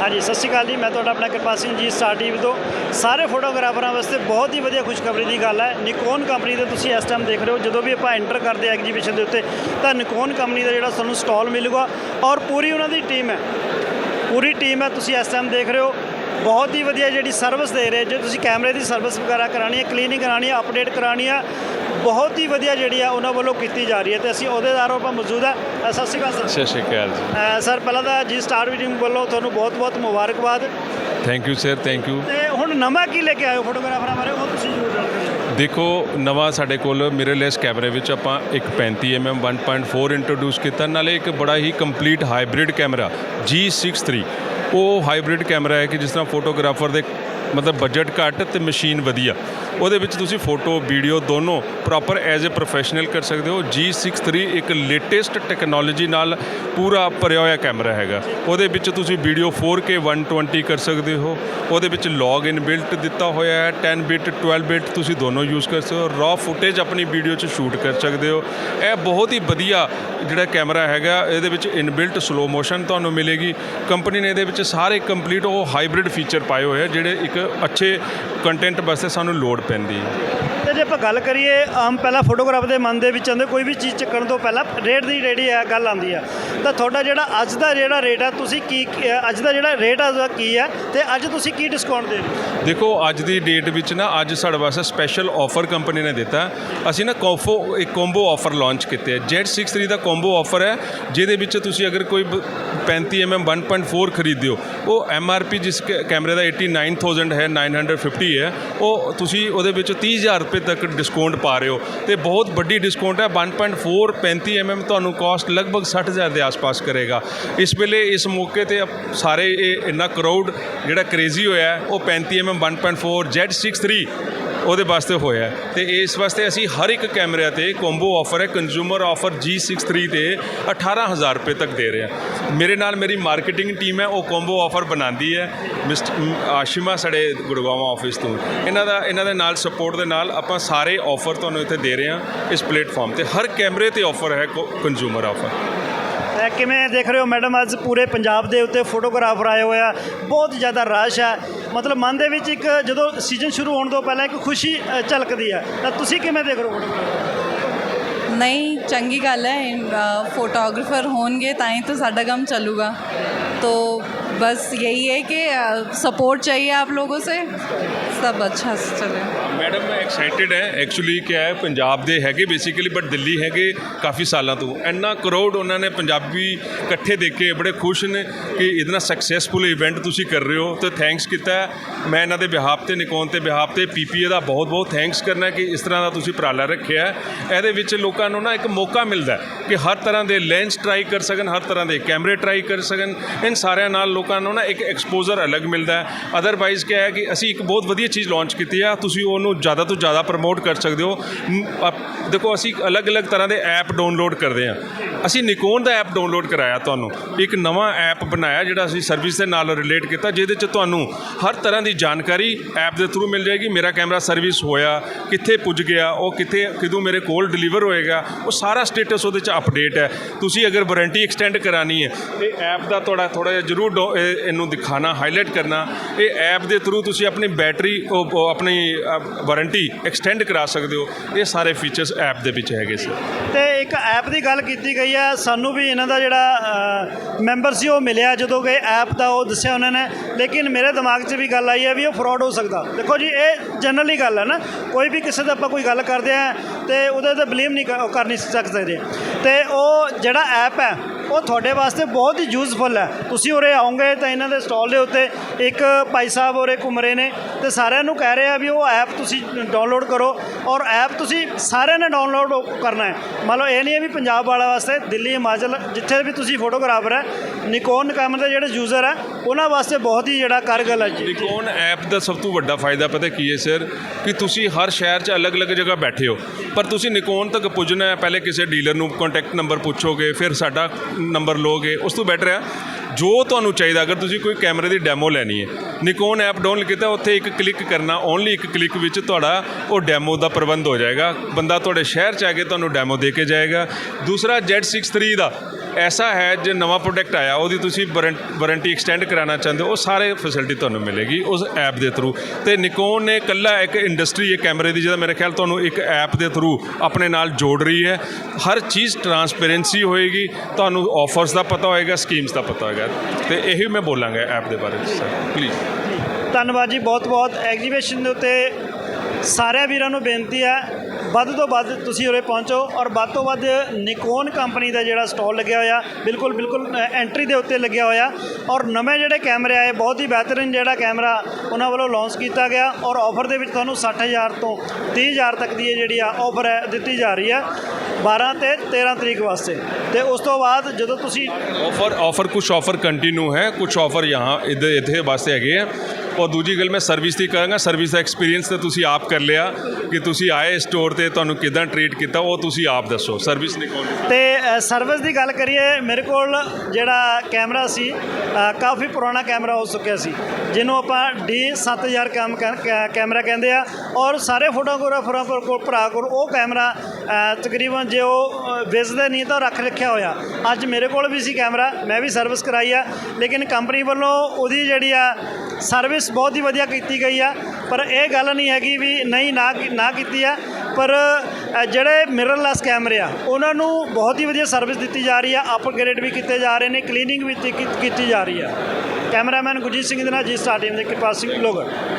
ਹਾਂਜੀ, ਸਤਿ ਸ਼੍ਰੀ ਅਕਾਲ ਜੀ। ਮੈਂ ਤੁਹਾਡਾ ਆਪਣਾ ਕਿਰਪਾ ਸਿੰਘ ਜੀ ਸਟਾਰ ਟੀਵੀ ਤੋਂ। ਸਾਰੇ ਫੋਟੋਗ੍ਰਾਫਰਾਂ ਵਾਸਤੇ ਬਹੁਤ ਹੀ ਵਧੀਆ ਖੁਸ਼ਖਬਰੀ ਦੀ ਗੱਲ ਹੈ। ਨਿਕੋਨ ਕੰਪਨੀ ਦੇ ਤੁਸੀਂ ਇਸ ਟਾਈਮ ਦੇਖ ਰਹੇ ਹੋ, ਜਦੋਂ ਵੀ ਆਪਾਂ ਐਂਟਰ ਕਰਦੇ ਐਗਜੀਬਿਸ਼ਨ ਦੇ ਉੱਤੇ, ਤਾਂ ਨਿਕੋਨ ਕੰਪਨੀ ਦਾ ਜਿਹੜਾ ਤੁਹਾਨੂੰ ਸਟਾਲ ਮਿਲੂਗਾ ਔਰ ਪੂਰੀ ਉਹਨਾਂ ਦੀ ਟੀਮ ਹੈ। ਪੂਰੀ ਟੀਮ ਹੈ, ਤੁਸੀਂ ਇਸ ਟਾਈਮ ਦੇਖ ਰਹੇ ਹੋ। ਬਹੁਤ ਹੀ ਵਧੀਆ ਜਿਹੜੀ ਸਰਵਿਸ ਦੇ ਰਹੇ ਜੇ ਤੁਸੀਂ ਕੈਮਰੇ ਦੀ ਸਰਵਿਸ ਵਗੈਰਾ ਕਰਾਣੀ ਹੈ ਕਲੀਨਿੰਗ ਕਰਾਣੀ ਹੈ ਅਪਡੇਟ ਕਰਾਣੀ ਹੈ ਬਹੁਤ ਹੀ ਵਧੀਆ ਜਿਹੜੀ ਆ ਉਹਨਾਂ ਵੱਲੋਂ ਕੀਤੀ ਜਾ ਰਹੀ ਹੈ ਤੇ ਅਸੀਂ ਅਹੁਦੇਦਾਰੋਂ ਆਪਾਂ ਮੌਜੂਦ ਹੈ। ਅ, ਸਤਿ ਸ਼੍ਰੀ ਅਕਾਲ ਸਰ। ਸਤਿ ਸ਼੍ਰੀ ਅਕਾਲ ਜੀ। ਅ, ਸਰ ਪਹਿਲਾਂ ਤਾਂ ਜੀ ਸਟਾਰ ਵੀਡਿੰਗ ਵੱਲੋਂ ਤੁਹਾਨੂੰ ਬਹੁਤ-ਬਹੁਤ ਮੁਬਾਰਕਬਾਦ। Thank you sir thank you ਤੇ ਹੁਣ ਨਵਾਂ ਕੀ ਲੈ ਕੇ ਆਏ ਹੋ ਫੋਟੋਗ੍ਰਾਫਰਾਂ ਬਾਰੇ? ਉਹ ਤੁਸੀਂ ਜ਼ਰੂਰ ਜਾਣਕਾਰੀ ਦਿਓ ਦੇਖੋ ਨਵਾਂ ਸਾਡੇ ਕੋਲ ਮਿਰਰਲੈਸ ਕੈਮਰੇ ਵਿੱਚ ਆਪਾਂ ਇੱਕ 35 mm 1.4 ਇੰਟਰੋਡਿਊਸ ਕੀਤਾ। ਨਾਲੇ ਇੱਕ ਬੜਾ ਹੀ ਕੰਪਲੀਟ ਹਾਈਬ੍ਰਿਡ ਕੈਮਰਾ G63 ਉਹ ਹਾਈਬ੍ਰਿਡ ਕੈਮਰਾ ਹੈ ਕਿ ਜਿਸ ਤਰ੍ਹਾਂ ਫੋਟੋਗ੍ਰਾਫਰ ਦੇ ਮਤਲਬ ਬਜਟ ਘੱਟ ਤੇ ਮਸ਼ੀਨ ਵਧੀਆ। ਉਹਦੇ ਵਿੱਚ ਤੁਸੀਂ ਫੋਟੋ ਵੀਡੀਓ ਦੋਨੋਂ ਪ੍ਰੋਪਰ ਐਜ਼ ਅ ਪ੍ਰੋਫੈਸ਼ਨਲ ਕਰ ਸਕਦੇ ਹੋ। G63 ਇੱਕ ਲੇਟੈਸਟ ਟੈਕਨੋਲੋਜੀ ਨਾਲ ਪੂਰਾ ਭਰਿਆ ਹੋਇਆ ਕੈਮਰਾ ਹੈਗਾ। ਉਹਦੇ ਵਿੱਚ ਤੁਸੀਂ ਵੀਡੀਓ 4K 120 ਕਰ ਸਕਦੇ ਹੋ। ਉਹਦੇ ਵਿੱਚ ਲੌਗ ਇਨ ਬਿਲਟ ਦਿੱਤਾ ਹੋਇਆ ਹੈ। 10 ਬਿਟ 12 ਬਿਟ ਤੁਸੀਂ ਦੋਨੋਂ ਯੂਜ਼ ਕਰ ਸਕਦੇ ਹੋ। ਰॉ ਫੁਟੇਜ ਆਪਣੀ ਵੀਡੀਓ 'ਚ ਸ਼ੂਟ ਕਰ ਸਕਦੇ ਹੋ। ਇਹ ਬਹੁਤ ਹੀ ਵਧੀਆ ਜਿਹੜਾ ਕੈਮਰਾ ਹੈਗਾ, ਇਹਦੇ ਵਿੱਚ ਇਨਬਿਲਟ ਸਲੋ ਮੋਸ਼ਨ ਤੁਹਾਨੂੰ ਮਿਲੇਗੀ। ਕੰਪਨੀ ਨੇ ਇਹਦੇ ਵਿੱਚ ਸਾਰੇ ਕੰਪਲੀਟ ਉਹ ਹਾਈਬ੍ਰਿਡ ਫੀਚਰ ਪਾਏ ਹੋਏ ਆ, ਜਿਹੜੇ ਇੱਕ ਅੱਛੇ ਕੰਟੈਂਟ ਵਾਸਤੇ ਸਾਨੂੰ ਲੋੜ ਪੈਂਦੀ ਹੈ। ਜੇ ਆਪਾਂ ਗੱਲ ਕਰੀਏ, ਆਮ ਪਹਿਲਾਂ ਫੋਟੋਗ੍ਰਾਫਰ ਦੇ ਮਨ ਦੇ ਵਿੱਚ ਆਉਂਦੇ, ਕੋਈ ਵੀ ਚੀਜ਼ ਚੱਕਣ ਤੋਂ ਪਹਿਲਾਂ ਰੇਟ ਦੀ ਜਿਹੜੀ ਹੈ ਗੱਲ ਆਉਂਦੀ ਆ। ਤਾਂ ਤੁਹਾਡਾ ਜਿਹੜਾ ਅੱਜ ਦਾ ਜਿਹੜਾ ਰੇਟ ਆ, ਤੁਸੀਂ ਕੀ ਕੀ- ਅੱਜ ਦਾ ਜਿਹੜਾ ਰੇਟ ਆ, ਉਹਦਾ ਕੀ ਹੈ ਤੇ ਅੱਜ ਤੁਸੀਂ ਕੀ ਡਿਸਕਾਊਂਟ ਦੇ ਰਹੇ ਦੇਖੋ, ਅੱਜ ਦੀ ਡੇਟ ਵਿੱਚ ਨਾ, ਅੱਜ ਸਾਡੇ ਵਾਸਤੇ ਸਪੈਸ਼ਲ ਆਫਰ ਕੰਪਨੀ ਨੇ ਦਿੱਤਾ। ਅਸੀਂ ਨਾ ਕੋਫੋ ਇੱਕ ਕੰਬੋ ਆਫਰ ਲਾਂਚ ਕੀਤੇ ਹੈ Z63 ਦਾ ਕੰਬੋ ਆਫਰ ਹੈ, ਜਿਹਦੇ ਵਿੱਚ ਤੁਸੀਂ ਅਗਰ ਕੋਈ ਬ- 35 mm 1.4 ਖਰੀਦਦੇ ਹੋ ਉਹ MRP ਜਿਸ ਕੈ- ਕੈਮਰੇ ਦਾ 89000 ਹੈ 950 ਹੈ, ਉਹ ਤੁਸੀਂ ਉਹਦੇ ਵਿੱਚ 30000 ਰੁਪਏ ਤੱਕ ਡਿਸਕਾਊਂਟ ਪਾ ਰਹੇ ਹੋ ਤੇ ਬਹੁਤ ਵੱਡੀ ਡਿਸਕਾਊਂਟ ਹੈ 1.4 35 mm ਤੁਹਾਨੂੰ ਕਾਸਟ ਲਗਭਗ 60000 ਦੇ ਆਸ-ਪਾਸ ਕਰੇਗਾ। ਇਸ ਵੇਲੇ ਇਸ ਮੌਕੇ ਤੇ ਅਪ- ਸਾਰੇ ਇਹ ਇੰਨਾ ਕਰਾਊਡ ਜਿਹੜਾ ਕ੍ਰੇਜ਼ੀ ਹੋਇਆ ਹੈ, ਉਹ 35 mm 1.4 Z63 ਉਹਦੇ ਵਾਸਤੇ ਹੋਇਆ ਹੈ। ਤੇ ਇਸ ਵਾਸਤੇ ਅਸੀਂ ਹਰ ਇੱਕ ਕੈਮਰਿਆਂ ਤੇ ਕੰਬੋ ਆਫਰ ਹੈ ਕੰਜ਼ਿਊਮਰ ਆਫਰ G63 ਤੇ 18000 ਰੁਪਏ ਤੱਕ ਦੇ ਰਹੇ ਹਾਂ। ਮੇਰੇ ਨਾਲ ਮੇਰੀ ਮਾਰਕੀਟਿੰਗ ਟੀਮ ਹੈ, ਉਹ ਕੰਬੋ ਆਫਰ ਬਣਾਉਂਦੀ ਹੈ, ਮਿਸਟਰ ਆਸ਼ਿਮਾ ਸਾਡੇ ਗੁੜਗਾਵਾਂ ਆਫਿਸ ਤੋਂ। ਇਹਨਾਂ ਦਾ, ਇਹਨਾਂ ਦੇ ਨਾਲ ਸਪੋਰਟ ਦੇ ਨਾਲ ਆਪਾਂ ਸਾਰੇ ਆਫਰ ਤੁਹਾਨੂੰ ਇੱਥੇ ਦੇ ਰਹੇ ਹਾਂ, ਇਸ ਪਲੇਟਫਾਰਮ ਤੇ। ਹਰ ਕੈਮਰੇ ਤੇ ਆਫਰ ਹੈ ਕੰਜ਼ਿਊਮਰ ਆਫਰ ਇਹ ਕਿਵੇਂ ਦੇਖ ਰਹੇ ਹੋ ਮੈਡਮ, ਅੱਜ ਪੂਰੇ ਪੰਜਾਬ ਦੇ ਉੱਤੇ ਫੋਟੋਗ੍ਰਾਫਰ ਆਏ ਹੋਏ ਆ, ਬਹੁਤ ਜ਼ਿਆਦਾ ਰਸ਼ ਹੈ। ਮਤਲਬ ਮਨ ਦੇ ਵਿੱਚ ਇੱਕ ਜਦੋਂ ਸੀਜ਼ਨ ਸ਼ੁਰੂ ਹੋਣ ਤੋਂ ਪਹਿਲਾਂ ਇੱਕ ਖੁਸ਼ੀ ਝਲਕਦੀ ਹੈ। ਤਾਂ ਤੁਸੀਂ ਕਿਵੇਂ ਦੇਖ ਰਹੇ ਹੋ ਨਹੀਂ ਚੰਗੀ ਗੱਲ ਹੈ ਫੋਟੋਗ੍ਰਾਫਰ ਹੋਣਗੇ ਤਾਂ ਹੀ ਤਾਂ ਸਾਡਾ ਕੰਮ ਚੱਲੂਗਾ तो बस यही है कि सपोर्ट चाहिए आप लोगों से सब अच्छा से चले ਮੈਡਮ, ਮੈਂ ਐਕਸਾਈਟਿਡ ਹੈ। ਐਕਚੁਅਲੀ ਕਿਆ ਹੈ, ਪੰਜਾਬ ਦੇ ਹੈਗੇ ਬੇਸਿਕਲੀ ਬਟ ਦਿੱਲੀ ਹੈਗੇ ਕਾਫੀ ਸਾਲਾਂ ਤੋਂ। ਇੰਨਾ ਕਰੋੜ ਉਹਨਾਂ ਨੇ ਪੰਜਾਬੀ ਇਕੱਠੇ ਦੇਖ ਕੇ ਬੜੇ ਖੁਸ਼ ਨੇ ਕਿ ਇਤਨਾ ਸਕਸੈਸਫੁਲ ਇਵੈਂਟ ਤੁਸੀਂ ਕਰ ਰਹੇ ਹੋ। ਤੇ ਥੈਂਕਸ ਕੀਤਾ ਮੈਂ ਇਹਨਾਂ ਦੇ ਬਿਹਾਫ ਤੇ ਨਿਕੋਨ ਤੇ ਬਿਹਾਫ ਤੇ ਪੀਪੀਏ ਦਾ ਬਹੁਤ ਬਹੁਤ ਥੈਂਕਸ ਕਰਨਾ ਕਿ ਇਸ ਤਰ੍ਹਾਂ ਦਾ ਤੁਸੀਂ ਉਪਰਾਲਾ ਰੱਖਿਆ ਇਹਦੇ ਵਿੱਚ ਲੋਕਾਂ ਨੂੰ ਨਾ ਇੱਕ ਮੌਕਾ ਮਿਲਦਾ ਕਿ ਹਰ ਤਰ੍ਹਾਂ ਦੇ ਲੈਂਸ ਟਰਾਈ ਕਰ ਸਕਣ, ਹਰ ਤਰ੍ਹਾਂ ਦੇ ਕੈਮਰੇ ਟਰਾਈ ਕਰ ਸਕਣ। ਇਨ ਸਾਰਿਆਂ ਨਾਲ ਲੋਕਾਂ ਨੂੰ ਨਾ ਇੱਕ ਐਕਸਪੋਜ਼ਰ ਅਲੱਗ ਮਿਲਦਾ ਅਦਰਵਾਈਜ਼ ਕਿਆ ਹੈ ਕਿ ਅਸੀਂ ਇੱਕ ਬਹੁਤ ਵਧੀਆ ਚੀਜ਼ ਲਾਂਚ ਕੀਤੀ ਆ ਤੁਸੀਂ ਉਹਨੂੰ ਜ਼ਿਆਦਾ ਤੋਂ ਜ਼ਿਆਦਾ ਪ੍ਰਮੋਟ ਕਰ ਸਕਦੇ ਹੋ। ਮ, ਦੇਖੋ ਅਸੀਂ ਅਲੱਗ-ਅਲੱਗ ਤਰ੍ਹਾਂ ਦੇ ਐਪ ਡਾਊਨਲੋਡ ਕਰਦੇ ਹਾਂ। ਅਸੀਂ ਨਿਕੋਨ ਦਾ ਐਪ ਡਾਊਨਲੋਡ ਕਰਾਇਆ ਤੁਹਾਨੂੰ। ਇੱਕ ਨਵਾਂ ਐਪ ਬਣਾਇਆ ਜਿਹੜਾ ਅਸੀਂ ਸਰਵਿਸ ਦੇ ਨਾਲ ਰਿਲੇਟ ਕੀਤਾ ਜਿਹਦੇ 'ਚ ਤੁਹਾਨੂੰ ਹਰ ਤਰ੍ਹਾਂ ਦੀ ਜਾਣਕਾਰੀ ਐਪ ਦੇ ਥਰੂ ਮਿਲ ਜਾਏਗੀ। ਮੇਰਾ ਕੈਮਰਾ ਸਰਵਿਸ ਹੋਇਆ ਕਿੱਥੇ ਪੁੱਜ ਗਿਆ ਉਹ ਕਿੱਥੇ ਕਿਦੋਂ ਮੇਰੇ ਕੋਲ ਡਿਲੀਵਰ ਹੋਏਗਾ ਉਹ ਸਾਰਾ ਸਟੇਟਸ ਉਹਦੇ 'ਚ ਅਪਡੇਟ ਹੈ। ਤੁਸੀਂ ਅਗਰ ਵਾਰੰਟੀ ਐਕਸਟੈਂਡ ਕਰਾਣੀ ਹੈ ਇਹ ਐਪ ਦਾ ਤੁਹਾਡਾ ਥੋੜਾ ਜਿਹਾ ਜ਼ਰੂਰ ਡੋ- ਇਹਨੂੰ ਦਿਖਾਣਾ ਹਾਈਲਾਈਟ ਕਰਨਾ। ਇਹ ਐਪ ਦੇ ਥਰੂ ਤੁਸੀਂ ਆਪਣੀ ਬੈਟਰੀ ਉਹ ਆਪਣੀ ਵਾਰੰਟੀ ਐਕਸਟੈਂਡ ਕਰਾ ਸਕਦੇ ਹੋ। ਇਹ ਸਾਰੇ ਫੀਚਰਸ ਐਪ ਦੇ ਵਿੱਚ ਹੈਗੇ ਸੀ। ਤੇ ਇੱਕ ਐਪ ਦੀ ਗੱਲ ਕੀਤੀ ਗਈ ਹੈ, ਸਾਨੂੰ ਵੀ ਇਹਨਾਂ ਦਾ ਜਿਹੜਾ ਮੈਂਬਰ ਸੀ, ਉਹ ਮਿਲਿਆ ਜਦੋਂ ਕਿ ਐਪ ਦਾ, ਉਹ ਦੱਸਿਆ ਉਹਨਾਂ ਨੇ। ਲੇਕਿਨ ਮੇਰੇ ਦਿਮਾਗ 'ਚ ਵੀ ਗੱਲ ਆਈ ਹੈ ਵੀ ਉਹ ਫਰਾਡ ਹੋ ਸਕਦਾ। ਦੇਖੋ ਜੀ, ਇਹ ਜਨਰਲੀ ਗੱਲ ਹੈ ਨਾ। ਕੋਈ ਵੀ ਕਿਸੇ ਦਾ ਆਪਾਂ ਕੋਈ ਗੱਲ ਕਰਦੇ ਆ ਤੇ ਉਹਦੇ ਤੇ ਬਲੇਮ ਨਹੀਂ ਕਰ- ਨਹੀਂ ਸਕਦੇ। ਤੇ ਉਹ ਜਿਹੜਾ ਐਪ ਹੈ ਉਹ ਤੁਹਾਡੇ ਵਾਸਤੇ ਬਹੁਤ ਹੀ ਯੂਜ਼ਫੁਲ ਹੈ। ਤੁਸੀਂ ਉਰੇ ਆਉਂਗੇ ਤਾਂ ਇਹਨਾਂ ਦੇ ਸਟਾਲ ਦੇ ਉੱਤੇ ਇੱਕ ਭਾਈ ਸਾਹਿਬ ਉਰੇ ਘੁੰਮ ਰਹੇ ਨੇ ਤੇ ਸਾਰਿਆਂ ਨੂੰ ਕਹਿ ਰਹੇ ਆ ਵੀ ਉਹ ਐਪ ਤੁਸੀਂ ਡਾਊਨਲੋਡ ਕਰੋ ਔਰ ਐਪ ਤੁਸੀਂ ਸਾਰਿਆਂ ਨੇ ਡਾਊਨਲੋਡ ਕਰਨਾ ਹੈ। ਮੰਨ ਲਓ ਇਹ ਨਹੀਂ ਹੈ ਵੀ ਪੰਜਾਬ ਵਾਲਾ ਵਾਸਤੇ, ਦਿੱਲੀ, ਹਿਮਾਚਲ, ਜਿੱਥੇ ਵੀ ਤੁਸੀਂ ਫੋਟੋਗ੍ਰਾਫਰ ਹੈ ਨਿਕੋਨ ਕੈਮਰੇ ਦੇ ਜਿਹੜੇ ਯੂਜ਼ਰ ਆ, ਉਹਨਾਂ ਵਾਸਤੇ ਬਹੁਤ ਹੀ ਜਿਹੜਾ ਕਾਰਗਲ ਹੈ ਜੀ। ਨਿਕੋਨ ਐਪ ਦਾ ਸਭ ਤੋਂ ਵੱਡਾ ਫਾਇਦਾ ਪਤਾ ਕੀ ਹੈ ਸਰ ਕਿ ਤੁਸੀਂ ਹਰ ਸ਼ਹਿਰ 'ਚ ਅਲੱਗ-ਅਲੱਗ ਜਗ੍ਹਾ ਬੈਠੇ ਹੋ। ਪਰ ਤੁਸੀਂ ਨਿਕੋਨ ਤੱਕ ਪੁੱਜਣਾ ਹੈ, ਪਹਿਲੇ ਕਿਸੇ ਡੀਲਰ ਨੂੰ ਕੰਟੈਕਟ ਨੰਬਰ ਪੁੱਛੋਗੇ, ਫਿਰ ਸਾਡਾ ਨੰਬਰ ਲੋਗੇ ਉਸ ਤੋਂ ਬੈਟਰ ਆ। ਜੋ ਤੁਹਾਨੂੰ ਚਾਹੀਦਾ, ਅਗਰ ਤੁਸੀਂ ਕੋਈ ਕੈਮਰੇ ਦੀ ਡੈਮੋ ਲੈਣੀ ਹੈ। ਨਿਕੋਨ ਐਪ ਡਾਊਨਲੋਡ ਕੀਤਾ, ਉੱਥੇ ਇੱਕ ਕਲਿੱਕ ਕਰਨਾ ਓਨਲੀ ਇੱਕ ਕਲਿੱਕ ਵਿੱਚ ਤੁਹਾਡਾ ਉਹ ਡੈਮੋ ਦਾ ਪ੍ਰਬੰਧ ਹੋ ਜਾਏਗਾ। ਬੰਦਾ ਤੁਹਾਡੇ ਸ਼ਹਿਰ 'ਚ ਆ ਕੇ ਤੁਹਾਨੂੰ ਡੈਮੋ ਦੇ ਕੇ ਜਾਏਗਾ। ਦੂਸਰਾ Z63 ਦਾ। ਐਸਾ ਹੈ, ਜੇ ਨਵਾਂ ਪ੍ਰੋਡਕਟ ਆਇਆ, ਉਹਦੀ ਤੁਸੀਂ ਵਾਰੰਟੀ ਐਕਸਟੈਂਡ ਕਰਾਉਣਾ ਚਾਹੁੰਦੇ ਹੋ, ਉਹ ਸਾਰੇ ਫੈਸਿਲਿਟੀ ਤੁਹਾਨੂੰ ਮਿਲੇਗੀ ਉਸ ਐਪ ਦੇ ਥਰੂ ਤੇ ਨਿਕੋਨ ਨੇ ਇਕੱਲਾ ਇੱਕ ਇੰਡਸਟਰੀ ਹੈ ਕੈਮਰੇ ਦੀ, ਜਿਹਦਾ ਮੇਰੇ ਖਿਆਲ ਤੁਹਾਨੂੰ ਇੱਕ ਐਪ ਦੇ ਥਰੂ ਆਪਣੇ ਨਾਲ ਜੋੜ ਰਹੀ ਹੈ। ਹਰ ਚੀਜ਼ ਟਰਾਂਸਪੇਰੈਂਸੀ ਹੋਏਗੀ, ਤੁਹਾਨੂੰ ਆਫਰਸ ਦਾ ਪਤਾ ਹੋਏਗਾ ਸਕੀਮਸ ਦਾ ਪਤਾ ਹੋਏਗਾ। ਤੇ ਇਹੀ ਮੈਂ ਬੋਲਾਂਗਾ ਐਪ ਦੇ ਬਾਰੇ ਸਰ ਪਲੀਜ਼ ਧੰਨਵਾਦ ਜੀ ਬਹੁਤ ਬਹੁਤ ਐਗਜੀਬਿਸ਼ਨ ਦੇ ਉੱਤੇ ਸਾਰਿਆਂ ਵੀਰਾਂ ਨੂੰ ਬੇਨਤੀ ਹੈ ਵੱਧ ਤੋਂ ਵੱਧ ਤੁਸੀਂ ਉਰੇ ਪਹੁੰਚੋ ਔਰ ਵੱਧ ਤੋਂ ਵੱਧ ਨਿਕੋਨ ਕੰਪਨੀ ਦਾ ਜਿਹੜਾ ਸਟਾਲ ਲੱਗਿਆ ਹੋਇਆ, ਬਿਲਕੁਲ ਬਿਲਕੁਲ ਐਂਟਰੀ ਦੇ ਉੱਤੇ ਲੱਗਿਆ ਹੋਇਆ ਔਰ ਨਵੇਂ ਜਿਹੜੇ ਕੈਮਰੇ ਆਏ, ਬਹੁਤ ਹੀ ਬਿਹਤਰੀਨ ਜਿਹੜਾ ਕੈਮਰਾ ਉਹਨਾਂ ਵੱਲੋਂ ਲਾਂਚ ਕੀਤਾ ਗਿਆ ਔਰ ਆਫਰ ਦੇ ਵਿੱਚ ਤੁਹਾਨੂੰ 60000 ਤੋਂ 30000 ਤੱਕ ਦੀ ਜਿਹੜੀ ਆ ਆਫਰ ਹੈ, ਦਿੱਤੀ ਜਾ ਰਹੀ ਹੈ 12 ਤੇ 13 ਤਰੀਕ ਵਾਸਤੇ। ਤੇ ਉਸ ਤੋਂ ਬਾਅਦ ਜਦੋਂ ਤੁਸੀਂ ਆਫਰ ਆਫਰ ਕੁਝ ਆਫਰ ਕੰਟੀਨਿਊ ਹੈ ਕੁਝ ਆਫਰ ਯਹਾਂ ਇਧਰ, ਇੱਥੇ ਵਾਸਤੇ ਹੈਗੇ ਆ ਔਰ ਦੂਜੀ ਗੱਲ ਮੈਂ ਸਰਵਿਸ ਦੀ ਕਰਾਂਗਾ ਸਰਵਿਸ ਦਾ ਐਕਸਪੀਰੀਅੰਸ ਤਾਂ ਤੁਸੀਂ ਆਪ ਕਰ ਲਿਆ ਕਿ ਤੁਸੀਂ ਆਏ ਸਟੋਰ ਤੇ, ਤੁਹਾਨੂੰ ਕਿਦਾਂ ਟਰੀਟ ਕੀਤਾ, ਉਹ ਤੁਸੀਂ ਆਪ ਦੱਸੋ। ਸਰਵਿਸ ਨਿਕੋਨ ਤੇ ਸਰਵਿਸ ਦੀ ਗੱਲ ਕਰੀਏ, ਮੇਰੇ ਕੋਲ ਜਿਹੜਾ ਕੈਮਰਾ ਸੀ ਕਾਫੀ ਪੁਰਾਣਾ ਕੈਮਰਾ ਹੋ ਚੁੱਕਿਆ ਸੀ, ਜਿਹਨੂੰ ਆਪਾਂ ਡੀ 7000 ਕੈਮ ਕੈ- ਕੈਮਰਾ ਕਹਿੰਦੇ ਆ। ਔਰ ਸਾਰੇ ਫੋਟੋਗ੍ਰਾਫਰਾਂ ਕੋਲ ਕੋਲ ਭਰਾ ਕੋਲ ਉਹ ਕੈਮਰਾ ਤਕਰੀਬਨ ਜੇ ਉਹ ਵੇਚਦੇ ਨਹੀਂ ਤਾਂ ਰੱਖ ਰੱਖਿਆ ਹੋਇਆ। ਅੱਜ ਮੇਰੇ ਕੋਲ ਵੀ ਸੀ ਕੈਮਰਾ ਮੈਂ ਵੀ ਸਰਵਿਸ ਕਰਾਈ ਆ। ਲੇਕਿਨ ਕੰਪਨੀ ਵੱਲੋਂ ਉਹਦੀ ਜਿਹੜੀ ਆ ਸਰਵਿਸ ਬਹੁਤ ਹੀ ਵਧੀਆ ਕੀਤੀ ਗਈ ਆ, ਪਰ ਇਹ ਗੱਲ ਨਹੀਂ ਹੈਗੀ ਵੀ ਨਹੀਂ, ਨਾ ਕੀ- ਨਾ ਕੀਤੀ ਆ। ਪਰ ਜਿਹੜੇ ਮਿਰਰਲੈਸ ਕੈਮਰੇ ਆ, ਉਹਨਾਂ ਨੂੰ ਬਹੁਤ ਹੀ ਵਧੀਆ ਸਰਵਿਸ ਦਿੱਤੀ ਜਾ ਰਹੀ ਆ। ਅਪਗ੍ਰੇਡ ਵੀ ਕੀਤੇ ਜਾ ਰਹੇ ਨੇ ਕਲੀਨਿੰਗ ਵੀ ਕੀਤੀ ਕੀਤੀ ਜਾ ਰਹੀ ਆ। ਕੈਮਰਾਮੈਨ ਗੁਰਜੀਤ ਸਿੰਘ ਦੇ ਨਾਲ ਜੀ ਸਟਾਰ ਟੀਮ ਦੇ ਕਿਰਪਾਲ ਸਿੰਘ ਲੋਗਰ।